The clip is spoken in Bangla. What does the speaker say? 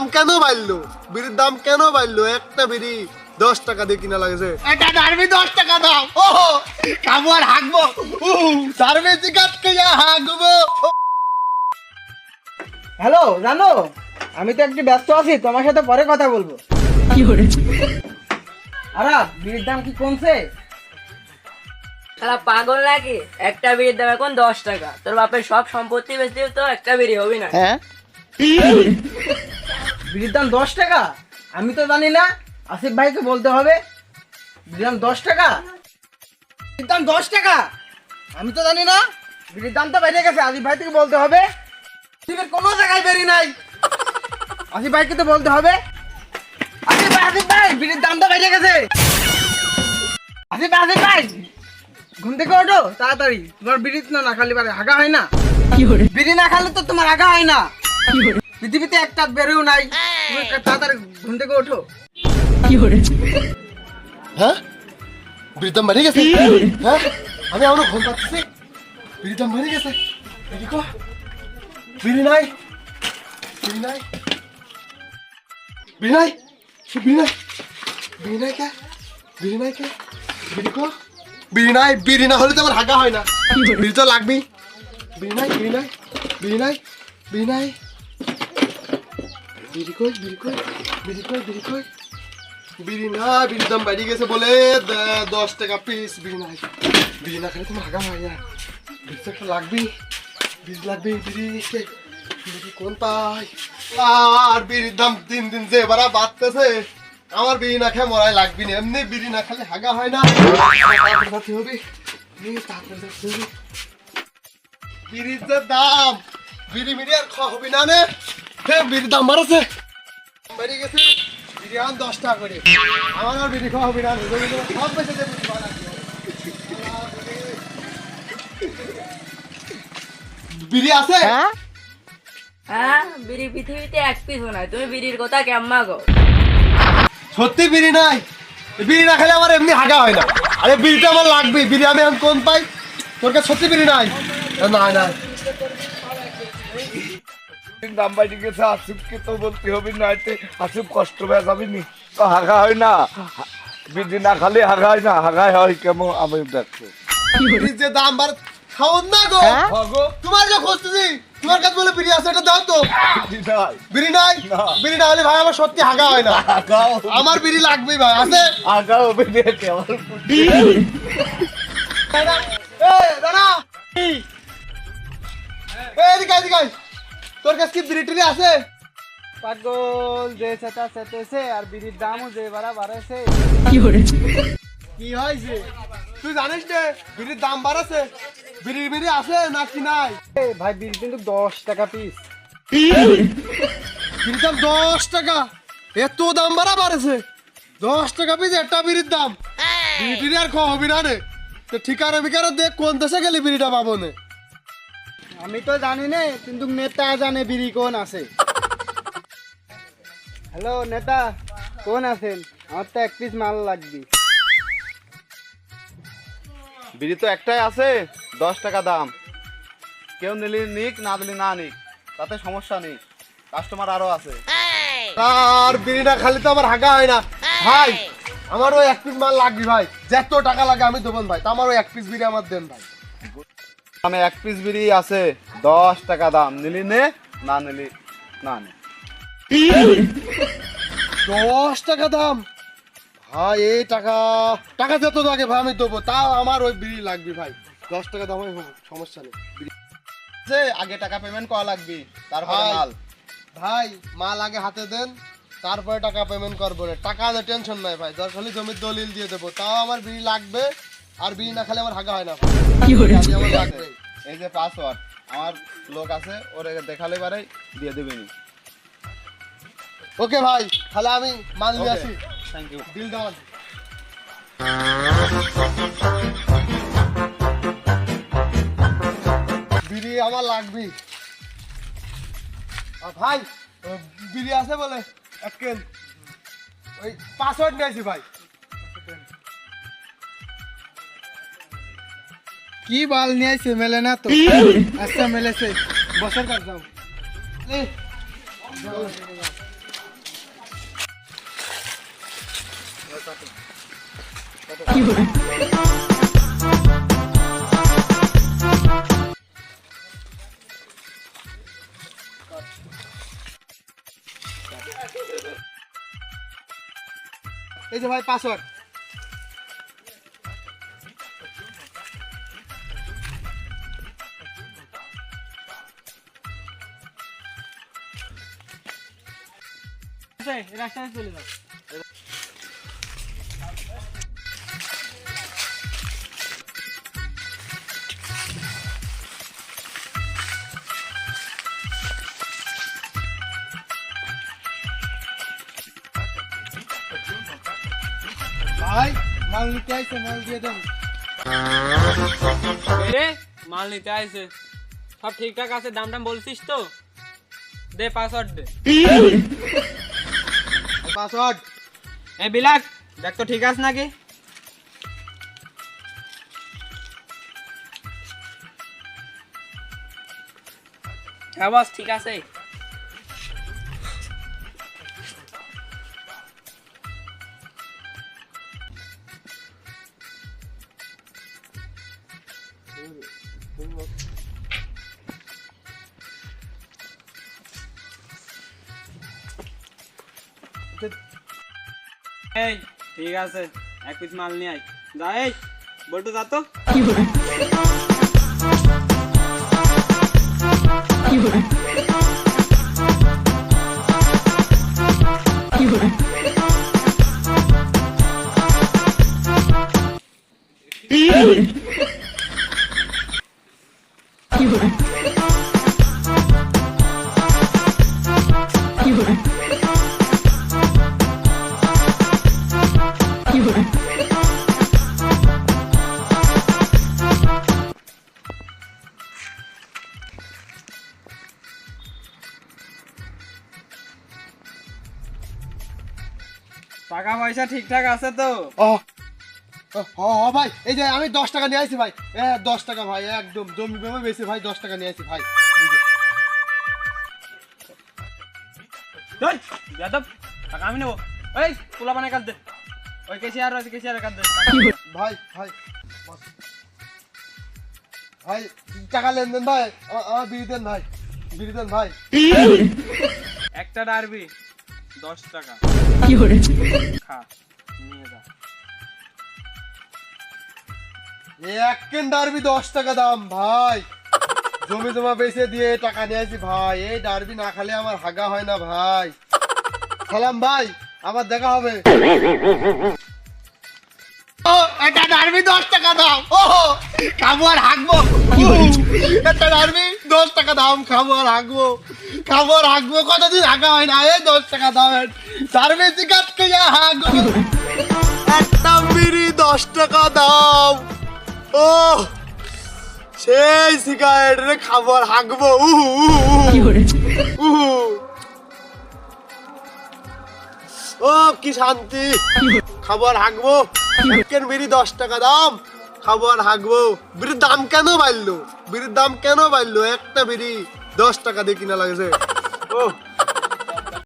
দাম কেন বাড়লো? বিড়ির দাম কেন বাড়লো? একটা বিড়ি দশ টাকা দিয়ে কিনা লাগছে। এটা ডারবি দশ টাকা দাম ও কাবু আর হাঁকবো ডারবি জিগাত কে হাঁকবো হ্যালো জানো আমি তো একটু ব্যস্ত আছি তোমার সাথে পরে কথা বলব। আরা বিড়ির দাম কি কমছে? শালা পাগল নাকি? একটা বিড়ির দাম এখন দশ টাকা। তোর বাপের সব সম্পত্তি বেচতে তো একটা বিড়ি হবি না। হ্যাঁ? বিড়ির দাম দশ টাকা? আমি তো জানি না আসিফ ভাইকে বলতে হবে। বিড়ির দাম দশ টাকা? বিড়ির দাম দশ টাকা? আমি তো জানি না বিড়ির দাম তো বেড়ে গেছে আসিফ ভাই থেকে বলতে হবে। আসিফের কোনো জায়গায় বেরি নাই। আসিফ ভাইকে তো বলতে হবে। আসিফ ভাই আসিফ ভাই বিড়ির দাম তো বেড়ে গেছে। আসিফ ভাই আসিফ ভাই ঘুম থেকে ওঠো তাড়াতাড়ি। তোমার বিড়ি না না খালি পারে হাগা হয় না। বিড়ি না খালে তো তোমার আগা হয় না। পৃথিবীতে একটা বেরোও নাই। তাড়াতাড়ি ঘুম থেকে ওঠো। হ্যাঁ? বিড়ির দাম গেছে? হ্যাঁ? আমি এখনও ঘুম পাচ্ছি। বিড়ির দাম গেছে? বিড়ি কো বিড়ি নাই। বিড়ি নাই বিড়ি নাই বিড়ি নাই বিড়ি নাই কে? বিড়ি নাই কে? বিড়ি কো বিড়ি নাই বিড়ি না হলে তো আমার হাগা হয় না। বিড়ি তো লাগবি বিড়ি নাই বিড়ি নাই বিড়ি নাই বিড়ি নাই বিড়ি কই বিড়ি কই বিড়ি কই বিড়ি কই বিড়ি না, বিড়ির দাম বেড়ে গেছে বলে দশ টাকা পিস বিড়ি নাই বিড়ি না খেলে তোমার হাগা হয় না। বিড়ি তো একটা লাগবি বিড়ি লাগবে বিড়ি বিড়ি কোন পাই? আর বিড়ির দাম দিন দিন যে এবার বাড়তেছে, আমার বিড়ি না খেয়ে মরাই লাগবি না। এমনি বিড়ি না খেলে হাগা হয় না। তারপরে হবে তারপরে বিড়ির যে দাম, বিড়ি মিড়ি আর খাওয়া হবে না নে। বিড়ির দাম বাড়াছে বেড়ে গেছে। বিরিয়ানি দশ টাকা করে। আমার আর বিড়ি খাওয়া হবে না সব বেঁচে দেবে বিড়ি আছে? হ্যাঁ? বিড়ি পৃথিবীতে এক পিস নাই। তুমি বিড়ির কথা কেম্মা গো সত্যি বিড়ি নাই? বিড়ি না খেলে আমার এমনি হাগা হয় না। আরে বিড়িটা আমার লাগবে বিড়ি আমি এখন কোন পাই? তোর কাছে সত্যি বিড়ি নাই? না না। দাম বাড়ি গেছে আসিফকে তো বলতে হবে না আসিফ কষ্ট পেয়ে যাবি নি? তো হাগা হয় না। বিধি না খালি হাগা হয় না হাগাই হয় কেমন আমি দেখছি। যে দাম বার খাওন না গো। তোমার যে খুঁজতেছি তোমার কাছে বলে বিড়ি আছে এটা দাও তো। বিড়ি নাই। না। বিড়ি না হলে ভাই আমার সত্যি হাগা হয় না। আমার বিড়ি লাগবেই ভাই আছে? হাগাও দাঁড়া। এই এদিকে এদিকে। তোর কাছে কি বিড়ি টিড়ি আছে? পাগল যে সেটা সেটেছে আর বিড়ির দামও যে বাড়া বাড়াছে কি হয়েছে কি হয়েছে? তুই জানিস রে বিড়ির দাম বাড়াছে বিড়ি বিড়ি আছে না কি নাই? এ, ভাই বিড়ি কিন্তু দশ টাকা পিস বিড়ির দাম দশ টাকা। এত দাম বাড়া বাড়েছে দশ টাকা পিস একটা বিড়ির দাম। বিড়ি আর খাওয়া হবি না রে তো ঠিকানা বিকারে দেখ কোন দেশে গেলি বিড়িটা পাবো না? আমি তো জানি না কিন্তু নেতা জানে বিড়ি কোন আছে। হ্যালো নেতা কোন আছেন? আমার তো এক পিস মাল লাগবে। বিড়ি তো একটাই আছে দশ টাকা দাম। কেউ নিলি নিক না দিলি না নিক তাতে সমস্যা নেই। কাস্টমার আরও আছে। আর বিড়িটা খালি তো আমার হাগা হয় না। ভাই আমার ওই এক পিস মাল লাগবে ভাই। যত টাকা লাগে আমি দেবেন ভাই তা আমার ওই এক পিস বিড়ি আমার দেন ভাই। আমি এক পিস বিড়ি আছে দশ টাকা দাম। নিলি নে না নিলি না নে। দশ টাকা দাম? ভাই এই টাকা টাকা যত লাগে ভাই আমি দেবো। তাও আমার ওই বিড়ি লাগবে ভাই। দশ টাকা দাম হবে সমস্যা নেই। যে আগে টাকা পেমেন্ট করা লাগবে তারপরে। মাল। ভাই মাল আগে হাতে দেন তারপরে টাকা পেমেন্ট করব রে। টাকা টেনশন নাই ভাই। দশ খালি জমির দলিল দিয়ে দেবো। তাও আমার বিড়ি লাগবে আর বিড়ি না খেলে আমার হাগা হয় না। এই যে পাসওয়ার্ড আমার লোক আছে ওরে দেখালে পারে দিয়ে দেবেনি ওকে ভাই তাহলে আমি মাল নিয়ে. আসি। থ্যাংক ইউ বিল ডান বিড়ি আমার লাগবে। আর ভাই বিড়ি আছে বলে এক ওই পাসওয়ার্ড নিয়েছি ভাই। কি বাল নিয়ে আইছে মেলে না তো? আচ্ছা মেলেছে। বছর কাজ যাও। এই। যে ভাই পাসওয়ার্ড রাস্তায় চলে যাও। ভাই মাল নিতে আইছে মাল দিয়ে দেন। রে মাল নিতে আইছে। সব ঠিকঠাক আছে দাম টাম বলছিস তো? দে পাসওয়ার্ড দে। পাসওয়ার্ড। এ বিলাক দেখ তো ঠিক আছে নাকি? হ্যাঁ বস ঠিক আছে। এই ঠিক আছে এক পিস মাল নিয়ে আয়। যা এই বল্টু যা তো। টাকা পয়সা ঠিকঠাক আছে তো? ও ভাই এই যে আমি দশ টাকা নিয়ে আসি ভাই। এ দশ টাকা ভাই একদম জমি বেশি ভাই দশ টাকা নিয়ে আসি ভাই। যাদব টাকা আমি নেব। এই পোলা বানায় কাজ দে ওই কেসিয়ার আছে কেসিয়ার কাজ দে ভাই ভাই ভাই টাকা লেনদেন ভাই আমার বিড়ি দেন ভাই বিড়ি দেন ভাই। একটা ডারবি। দশ টাকা। খা নিয়ে যা। এক কেন ডারবি দশ টাকা দাম ভাই। জমি জমা বেচে দিয়ে টাকা নিয়ে আসি ভাই। এই ডারবি না খালে আমার হাগা হয় না ভাই। সালাম ভাই। আবার দেখা হবে। ও একটা ডারবি দশ টাকা দাম ও খাব আর হাঁকবো উহ, একটা ডারবি। দশ টাকা দাম খাব আর হাঁকবো খাব আর হাঁকবো কতদিন হাঁকা হয় না? এই দশ টাকা দাম। ডারবি চিকাত কে হাঁকবো একটা বিড়ি দশ টাকা দাম। ও সেই সিগারেট রে খাবার হাঁকবো উহু উহু উহু ও কি শান্তি। খাবার হাঁকবো কেন বিড়ি দশ টাকা দাম। খাবার হাঁকবো বিড়ির দাম কেন বাড়লো? বিড়ির দাম কেন বাড়লো? একটা বিড়ি দশ টাকা দিয়ে কিনা লাগছে। ও